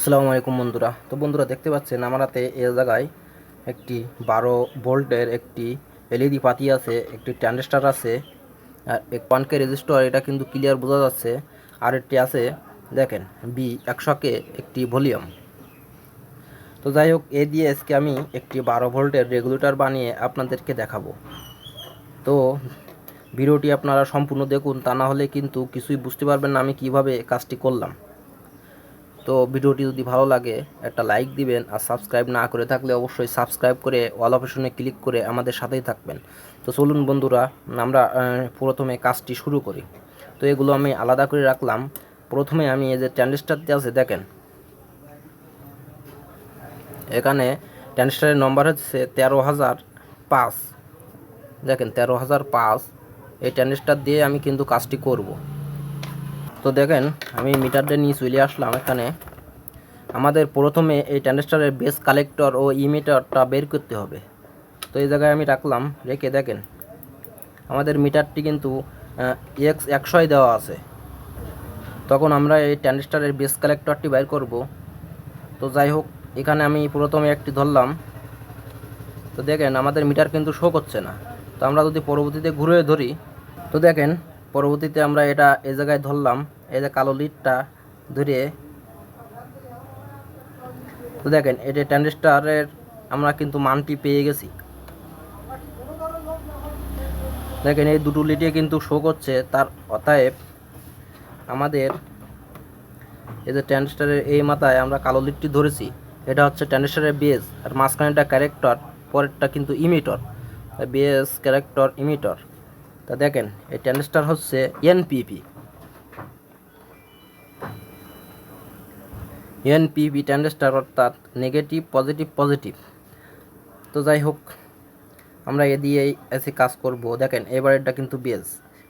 আসসালামু আলাইকুম বন্ধুরা। তো বন্ধুরা দেখতে পাচ্ছেন আমার হাতে এ জায়গায় একটি বারো ভোল্টের একটি এলইডি পাতি আছে, একটি ট্রানজিস্টার আছে, আর এক পানকে রেজিস্টার, এটা কিন্তু ক্লিয়ার বোঝা যাচ্ছে। আর একটি আছে, দেখেন, বি একশোকে একটি ভলিউম। তো যাই হোক, এ দিয়ে আজকে আমি একটি বারো ভোল্টের রেগুলেটর বানিয়ে আপনাদেরকে দেখাবো। তো ভিডিওটি আপনারা সম্পূর্ণ দেখুন, তা না হলে কিন্তু কিছুই বুঝতে পারবেন না আমি কীভাবে কাজটি করলাম। তো ভিডিওটি যদি ভালো লাগে, একটা লাইক দিবেন আর সাবস্ক্রাইব না করে থাকলে অবশ্যই সাবস্ক্রাইব করে অল অপশনে ক্লিক করে আমাদের সাথেই থাকবেন। তো চলুন বন্ধুরা, আমরা প্রথমে কাজটি শুরু করি। তো এগুলো আমি আলাদা করে রাখলাম। প্রথমে আমি এই যে ট্যান্ডিস্টারটি আছে, দেখেন। এখানে ট্যান্ডিস্টারের নম্বর হচ্ছে তেরো হাজার পাঁচ। দেখেন, তেরো হাজার পাঁচ। এই ট্যান্ডিস্টার দিয়ে আমি কিন্তু কাজটি করব। তো দেখেন, আমি মিটারটা নিয়ে চলে আসলাম এখানে। আমাদের প্রথমে এই ট্যান্ডিস্টারের বেস কালেক্টর ও ইমিটারটা বের করতে হবে। তো এই জায়গায় আমি রাখলাম, রেখে দেখেন, আমাদের মিটারটি কিন্তু এক্স একশোয় দেওয়া আছে। তখন আমরা এই ট্যান্ডিস্টারের বেস কালেক্টরটি বের করব। তো যাই হোক, এখানে আমি প্রথমে একটি ধরলাম। তো দেখেন, আমাদের মিটার কিন্তু শো করছে না। তো আমরা যদি পরবর্তীতে ঘুরে ধরি, তো দেখেন পরবর্তীতে আমরা এটা এই জায়গায় ধরলাম, এই যে কালো লিডটা ধরে। তো দেখেন এটা ট্যান্ডিস্টারের আমরা কিন্তু মানটি পেয়ে গেছি। দেখেন, এই দুটো লিডে কিন্তু শো করছে, তার অতএব আমাদের এই যে ট্যান্ডিস্টারের এই মাথায় আমরা কালো লিটটি ধরেছি। এটা হচ্ছে ট্যান্ডিস্টারের বেস আর মাঝখানেটা ক্যারেক্টর পরেরটা কিন্তু ইমিটর বেস ক্যারেক্টর ইমিটর তা দেখেন, এই ট্যান্ডিস্টার হচ্ছে এনপিপি এনপিপি ট্যান্ডিস্টার অর্থাৎ নেগেটিভ পজিটিভ পজিটিভ তো যাই হোক, আমরা এ দিয়েই এসে কাজ করব। দেখেন, এবার এটা কিন্তু বেস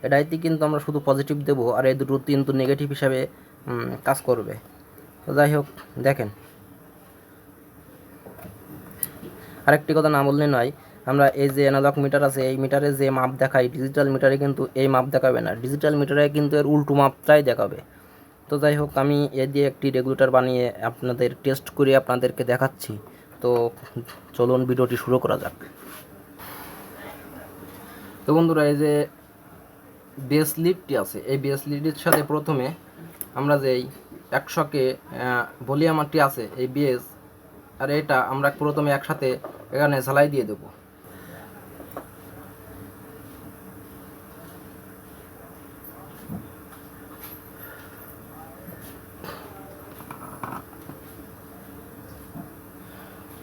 এটাইতে কিন্তু আমরা শুধু পজিটিভ দেবো, আর এই দুটো কিন্তু নেগেটিভ হিসাবে কাজ করবে। তো যাই হোক, দেখেন। আরেকটি কথা না বললে নয় আমরা এই যে অ্যানালগ মিটার আছে, এই মিটারে যে মাপ দেখাই ডিজিটাল মিটারে কিন্তু এই মাপ দেখাবে না। ডিজিটাল মিটারে কিন্তু এর উল্টো মাপটাই দেখাবে। তো যাই হোক, আমি এ দিয়ে একটি রেগুলেটর বানিয়ে আপনাদের টেস্ট করে আপনাদেরকে দেখাচ্ছি। তো চলুন ভিডিওটি শুরু করা যাক। তো বন্ধুরা, এই যে বেস লিডটি আছে, এই বেস লিডের সাথে প্রথমে আমরা যে একশোকে ভলিউমারটি আছে, এই বেস আর এটা আমরা প্রথমে একসাথে এখানে ঝালাই দিয়ে দেবো।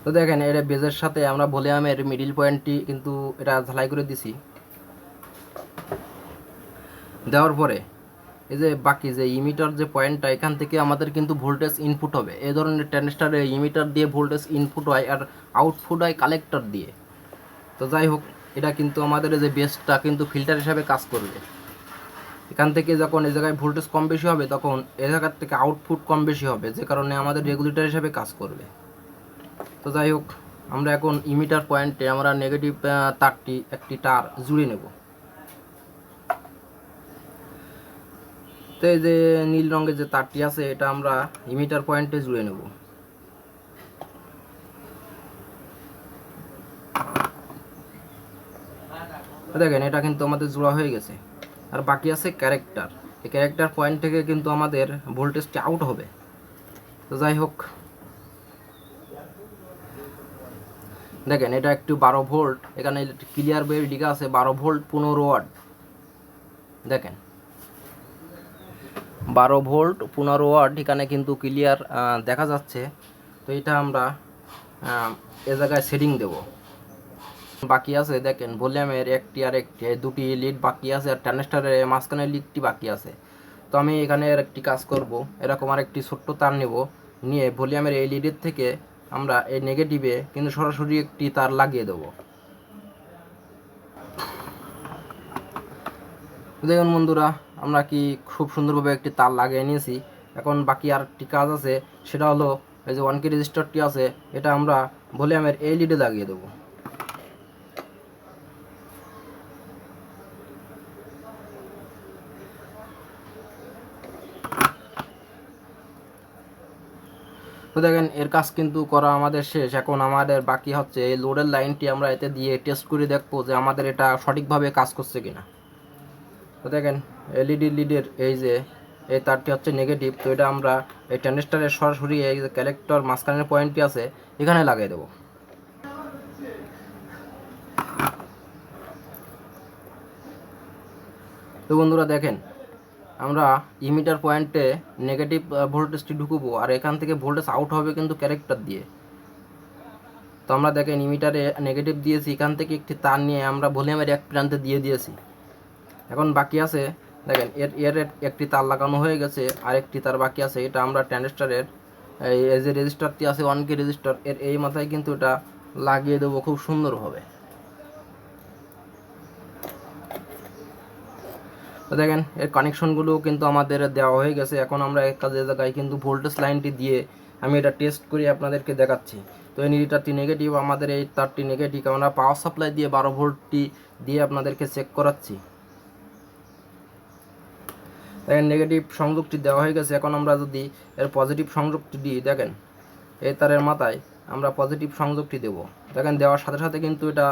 তো দেখেন, এটা বেজের সাথে আমরা ভলিউমের মিডিল পয়েন্টটি কিন্তু এটা ঝালাই করে দিছি। দেওয়ার পরে, এই যে বাকি যে ইমিটার যে পয়েন্টটা এখান থেকে আমাদের কিন্তু ভোল্টেজ ইনপুট হবে। এই ধরনের ট্রানজিস্টারে ইমিটার দিয়ে ভোল্টেজ ইনপুট হয় আর আউটপুট হয় কালেক্টর দিয়ে। তো যাই হোক, এটা কিন্তু আমাদের যে বেসটা কিন্তু ফিল্টার হিসাবে কাজ করবে। এখান থেকে যখন এই জায়গায় ভোল্টেজ কম বেশি হবে, তখন এ জায়গার থেকে আউটপুট কম বেশি হবে, যে কারণে আমাদের রেগুলেটর হিসাবে কাজ করবে। তো যাই হোক, আমরা এখন ইমিটার পয়েন্টে আমরা নেগেটিভ তারটি, একটি তার জুড়ে নেব। তো এই যে নীল রঙের যে তারটি আছে, এটা আমরা ইমিটার পয়েন্টে জুড়ে নেব। দেখেন, এটা কিন্তু আমাদের জোড়া হয়ে গেছে। আর বাকি আছে ক্যারেক্টার। এই ক্যারেক্টার পয়েন্ট থেকে কিন্তু আমাদের ভোল্টেজটি আউট হবে। তো যাই হোক দেখেন, এটা একটু বারো ভোল্ট, এখানে ক্লিয়ার বের লিখা আছে বারো ভোল্ট পনেরো ওয়াট। দেখেন, বারো ভোল্ট পনেরো ওয়াট, এখানে কিন্তু ক্লিয়ার দেখা যাচ্ছে। তো এটা আমরা এ জায়গায় সেটিং দেব। বাকি আছে, দেখেন, ভলিউমের একটি আর একটি দুটি লিড বাকি আছে, আর ট্রানজিস্টারের মাঝখানে লিডটি বাকি আছে। তো আমি এখানে একটি কাজ করব, এরকম আর একটি ছোট্ট তার নেব, নিয়ে ভলিউমের এই লিডের থেকে আমরা এই নেগেটিভে কিন্তু সরাসরি একটি তার লাগিয়ে দেব। দেখুন বন্ধুরা, আমরা কি খুব সুন্দরভাবে একটি তার লাগিয়ে নিয়েছি। এখন বাকি আর একটি কাজ আছে, সেটা হলো এই যে ওয়ান কে রেজিস্টারটি আছে, এটা আমরা ভলিউমের এলইডি লাগিয়ে দেবো। তো দেখেন, এর কাজ কিন্তু করা আমাদের শেষ। এখন আমাদের বাকি হচ্ছে এই লোডের লাইনটি আমরা এতে দিয়ে টেস্ট করে দেখব যে আমাদের এটা সঠিকভাবে কাজ করছে কিনা। তো দেখেন এলইডি লিডের এই যে, এই তারটি হচ্ছে নেগেটিভ তো এটা আমরা এই ট্যান্ডেস্টারের সরাসরি এই যে ক্যালেক্টর মাঝখানের পয়েন্টটি আছে, এখানে লাগিয়ে দেবো। তো বন্ধুরা দেখেন আমরা ইমিটার পয়েন্টে নেগেটিভ ভোল্টেজটি ঢুকবো, আর এখান থেকে ভোল্টেজ আউট হবে কিন্তু ক্যারেক্টার দিয়ে। তো আমরা দেখেন ইমিটারে নেগেটিভ দিয়েছি, এখান থেকে একটি তার নিয়ে আমরা ভলিউমের এক প্রান্তে দিয়ে দিয়েছি। এখন বাকি আছে, দেখেন, এর এর একটি তার লাগানো হয়ে গেছে আর একটি তার বাকি আছে, এটা আমরা ট্যান্ডেস্টারের এই যে রেজিস্টারটি আছে ওয়ান কে রেজিস্টার এর, এই মাথায় কিন্তু এটা লাগিয়ে দেবো খুব সুন্দরভাবে। তো দেখেন, এর কানেকশনগুলো কিন্তু আমাদের দেওয়া হয়ে গেছে। এখন আমরা এক কাজে জায়গায় কিন্তু ভোল্টেজ লাইনটি দিয়ে আমি এটা টেস্ট করে আপনাদেরকে দেখাচ্ছি। তো এই নিরিটারটি নেগেটিভ আমাদের এই তারটি নেগেটিভ আমরা পাওয়ার সাপ্লাই দিয়ে বারো ভোল্টটি দিয়ে আপনাদেরকে চেক করাচ্ছি। দেখেন নেগেটিভ সংযোগটি দেওয়া হয়ে গেছে। এখন আমরা যদি এর পজিটিভ সংযোগটি দিই, দেখেন, এই তারের মাথায় আমরা পজিটিভ সংযোগটি দেব। দেখেন, দেওয়ার সাথে সাথে কিন্তু এটা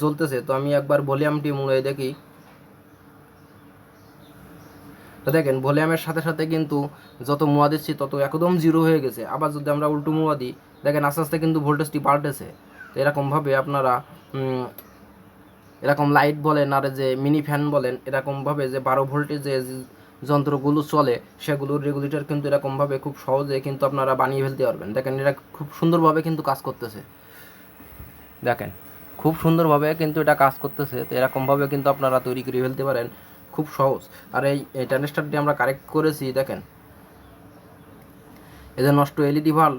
জ্বলতেছে। তো আমি একবার ভলিউমটি মুড়ে দেখি। তো দেখেন, ভলিউমের সাথে সাথে কিন্তু যত মোয়া দিচ্ছি, তত একদম জিরো হয়ে গেছে। আবার যদি আমরা উল্টো মোয়া দিই, দেখেন আস্তে আস্তে কিন্তু ভোল্টেজটি পাল্টেছে তো এরকমভাবে আপনারা এরকম লাইট বলেন আর যে মিনি ফ্যান বলেন এরকমভাবে যে বারো ভোল্টের যে যন্ত্রগুলো চলে সেগুলোর রেগুলেটর কিন্তু এরকমভাবে খুব সহজে কিন্তু আপনারা বানিয়ে ফেলতে পারবেন। দেখেন এটা খুব সুন্দরভাবে কিন্তু কাজ করতেছে। দেখেন, খুব সুন্দরভাবে কিন্তু এটা কাজ করতেছে। তো এরকমভাবে কিন্তু আপনারা তৈরি করে ফেলতে পারেন। খুব সহজ। আর এই এই আমরা কারেক্ট করেছি, দেখেন। এই যে নষ্ট এলইডি ভাল্ব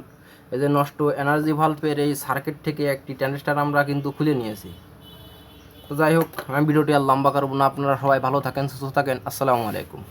এই যে নষ্ট এনার্জি ভাল্বের এই সার্কিট থেকে একটি ট্রানজিস্টার আমরা কিন্তু খুলে নিয়েছি। তো যাই হোক, আমি ভিডিওটি আর লম্বা করব না। আপনারা সবাই ভালো থাকেন, সুস্থ থাকেন। আসসালামু আলাইকুম।